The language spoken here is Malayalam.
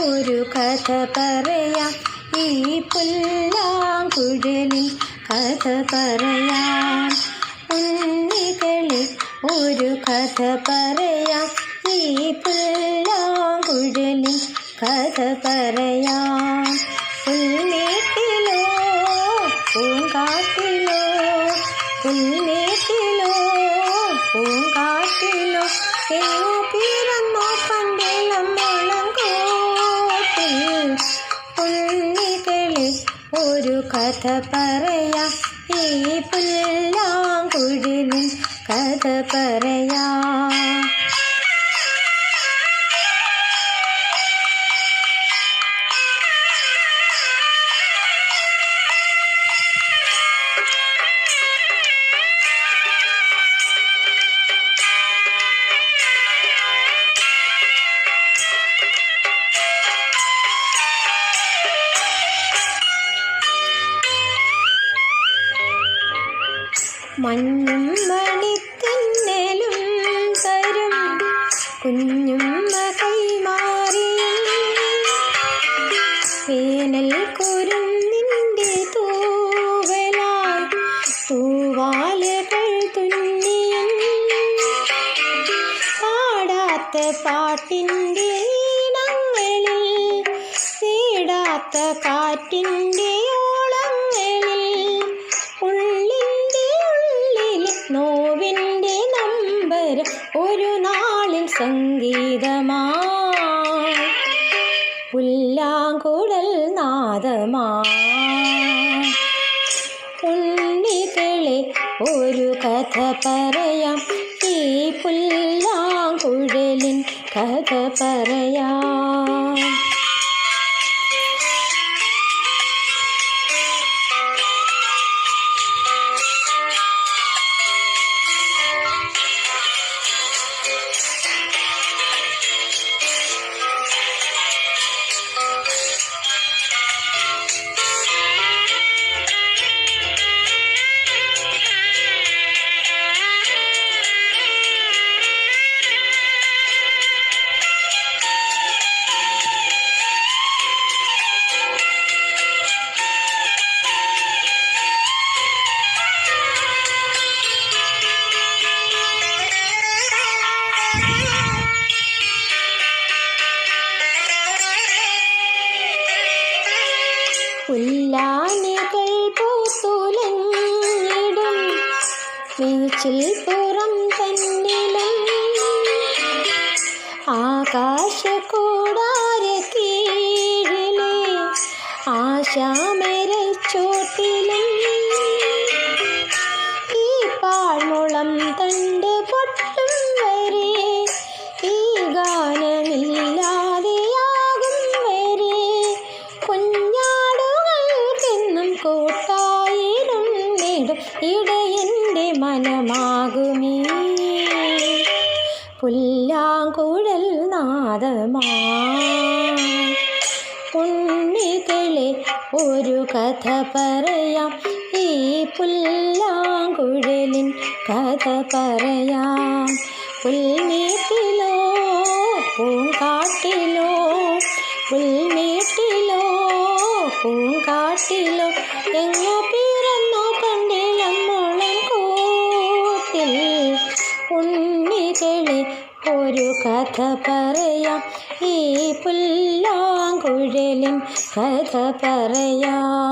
ഒരു കഥ പറയാം. ഈ പുല്ലാങ്കുഴലിൻ കഥ പറയാം. ഉണ്ണികളിൽ ഒരു കഥ പറയാം. ഈ പുല്ലാങ്കുഴലിൻ കഥ പറയാം. പുൽമേട്ടിലോ പൂങ്കാട്ടിലോ പുൽമേട്ടിലോ പൂങ്കാട്ടിലോ ഒരു കഥ പറയാം. ഈ പുല്ലാങ്കുഴലിൻ കഥ പറയാം. മഞ്ഞും മണിത്തിന്നലും തരും കുഞ്ഞുമ്മ കൈമാറി വേനൽ കുരുന്നിന്റെ തൂവലാൽ തൂവാലുകൾ തുന്നിയും. പാടാത്ത പാട്ടിന്റെ ഇടങ്ങളിൽ തേടാത്ത കാറ്റിന്റെ ഒരു നാളിൽ സംഗീതമായി പുല്ലാങ്കുഴൽ നാദമായി ഒരു കഥ പറയാം. ഈ പുല്ലാങ്കുഴലിൻ കഥ പറയാം. വീച്ചിൽ പുറം തന്നിലും ആകാശ കൂടാര കീഴിലെ ആശാമരച്ചോട്ടിലും ഇടയന്റെ മനമാകുമീ. പുല്ലാങ്കുഴൽ നാദമാ. ഉണ്ണികളെ ഒരു കഥ പറയാം. ഈ പുല്ലാങ്കുഴലിൻ കഥ പറയാം. പുൽമേട്ടിലോ പൂങ്കാട്ടിലോ പുൽമേട്ടിലോ പൂങ്കാട്ടിലോ എങ്ങോ കഥ പറയാം. ഈ പുല്ലാങ്കുഴലിൻ കഥ പറയാം.